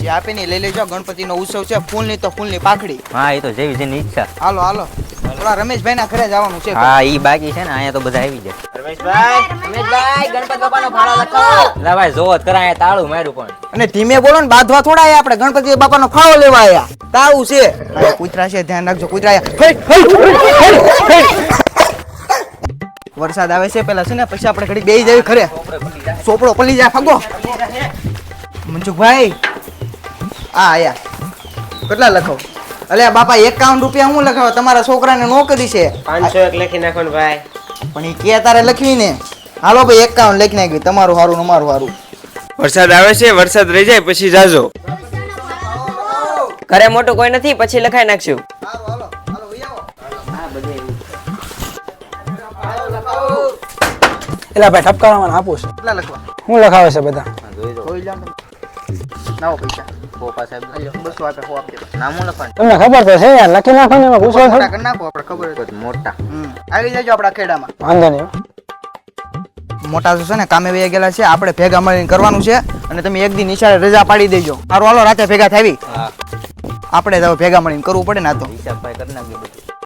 જે આપે ને લઈ લેજો. ગણપતિનો ઉત્સવ છે. ફૂલની તો ફૂલની પાખડી. હા એ તો જેવી જેની ઈચ્છા. હાલો હાલો. થોડા રમેશભાઈ ના ઘરે જવાનું છે. હા ઈ બાકી છે ને અહીંયા તો બધા આવી જાય. રમેશભાઈ રમેશભાઈ ગણપત બાપાનો ફાળો લખો. લા ભાઈ જોવો કરા અહીંયા તાળું માર્યું પણ. અને ધીમે બોલો ને બાંધવા થોડા આયા આપણે. ગણપતિ બાપાનો ફાળો લેવા આયા. તાવું છે. કૂતરા છે ધ્યાન રાખજો કૂતરા આયા. હે, હે, હે, હે. વરસાદ આવે છે પેલા છે ને પછી આપણે ઘડી બે જવી ખરે ચોપડો પલી જાય ફગો. મનસુખભાઈ આ આયા. કેટલા લખો? અલે બાપા એકાવન રૂપિયા હું લખાવ? તમારા છોકરાને નોકરી છે. પાંચસો એક લખી નાખો ને ભાઈ. પણ એ કે તારે લખવી ને? હાલો ભાઈ એકાવન લખી નાખ્યું તમારું સારું ને અમારું સારું વરસાદ આવે છે વરસાદ રહી જાય પછી જાજો. ઘરે મોટું કોઈ નથી પછી લખાઈ નાખશું. એટલે ભાઈ ઠપકારવામાં આપું છું. કેટલા લખવા? હું લખાવે છે બધા? જોઈ લો. ને. પૈસા પોપા સાહેબ. બસો આપે સો આપી નામું લખવાનું. તમને ખબર તો છે યાર લખી નાખો ને એમાં પૂછો મોટા કરી નાખો આપણે ખબર હોય મોટા. આવી જજો આપણા ખેડામાં. વાંધો નહીં. મોટા તો છે ને કામે વહી ગયેલા છે આપણે ભેગા મળીને કરવાનું છે અને તમે એક દિન નિશાળે રજા પાડી દેજો. સારું હાલો રાતે ભેગા થાવી. હા. આપણે તો ભેગા મળીને કરવું પડે ને આ તો. હિસાબ ભાઈ કરી નાખ્યું બધું.